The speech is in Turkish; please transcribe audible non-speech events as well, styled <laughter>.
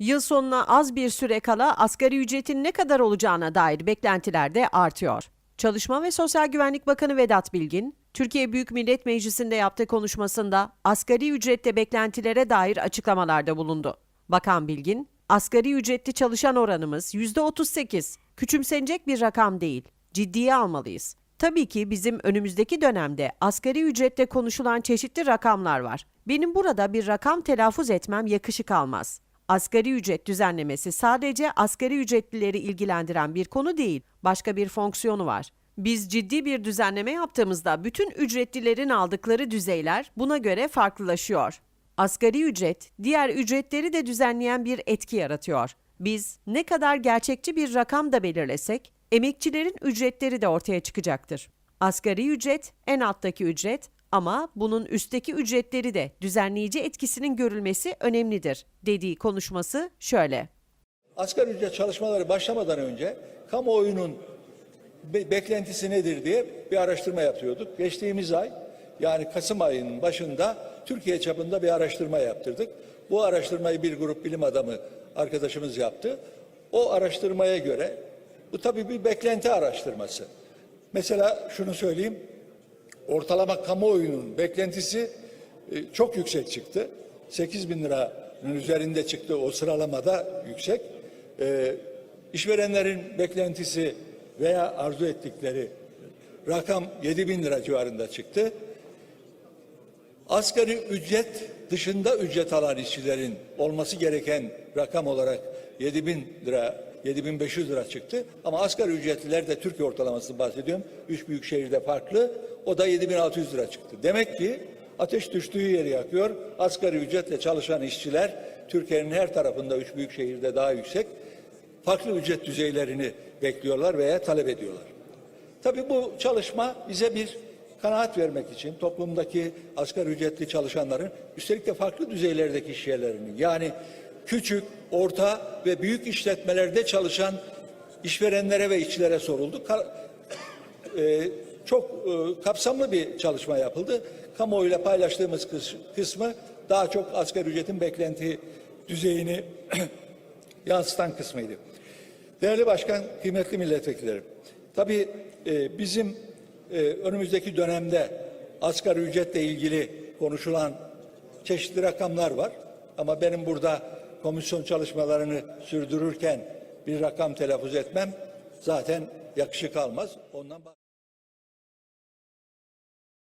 Yıl sonuna az bir süre kala asgari ücretin ne kadar olacağına dair beklentiler de artıyor. Çalışma ve Sosyal Güvenlik Bakanı Vedat Bilgin, Türkiye Büyük Millet Meclisi'nde yaptığı konuşmasında asgari ücrette beklentilere dair açıklamalarda bulundu. Bakan Bilgin, asgari ücretli çalışan oranımız %38, küçümsenecek bir rakam değil, ciddiye almalıyız. Tabii ki bizim önümüzdeki dönemde asgari ücrette konuşulan çeşitli rakamlar var. Benim burada bir rakam telaffuz etmem yakışık almaz. Asgari ücret düzenlemesi sadece asgari ücretlileri ilgilendiren bir konu değil, başka bir fonksiyonu var. Biz ciddi bir düzenleme yaptığımızda bütün ücretlilerin aldıkları düzeyler buna göre farklılaşıyor. Asgari ücret, diğer ücretleri de düzenleyen bir etki yaratıyor. Biz ne kadar gerçekçi bir rakam da belirlesek, emekçilerin ücretleri de ortaya çıkacaktır. Asgari ücret en alttaki ücret ama bunun üstteki ücretleri de düzenleyici etkisinin görülmesi önemlidir dediği konuşması şöyle. Asgari ücret çalışmaları başlamadan önce kamuoyunun be- beklentisi nedir diye bir araştırma yapıyorduk. Geçtiğimiz ay yani Kasım ayının başında Türkiye çapında bir araştırma yaptırdık. Bu araştırmayı bir grup bilim adamı arkadaşımız yaptı. O araştırmaya göre bu tabii bir beklenti araştırması. Mesela şunu söyleyeyim. Ortalama kamuoyunun beklentisi e, çok yüksek çıktı. 8 bin liranın üzerinde çıktı o sıralamada yüksek. E, işverenlerin beklentisi veya arzu ettikleri rakam 7 bin lira civarında çıktı. Asgari ücret dışında ücret alan işçilerin olması gereken rakam olarak 7 bin lira, 7500 lira çıktı. Ama asgari ücretliler de Türkiye ortalamasını bahsediyorum. Üç büyük şehirde farklı. O da 7600 lira çıktı. Demek ki ateş düştüğü yeri yakıyor. Asgari ücretle çalışan işçiler Türkiye'nin her tarafında üç büyük şehirde daha yüksek. Farklı ücret düzeylerini bekliyorlar veya talep ediyorlar. Tabii bu çalışma bize bir kanaat vermek için toplumdaki asgari ücretli çalışanların üstelik de farklı düzeylerdeki iş yerlerinin yani küçük, orta ve büyük işletmelerde çalışan işverenlere ve işçilere soruldu. Ka- e, çok e, kapsamlı bir çalışma yapıldı. Kamuoyuyla paylaştığımız kıs- kısmı daha çok asgari ücretin beklenti düzeyini <clears throat> yansıtan kısmıydı. Değerli Başkan, kıymetli milletvekillerim. Tabii e, bizim e, önümüzdeki dönemde asgari ücretle ilgili konuşulan çeşitli rakamlar var. Ama benim burada komisyon çalışmalarını sürdürürken bir rakam telaffuz etmem zaten yakışık almaz. Ondan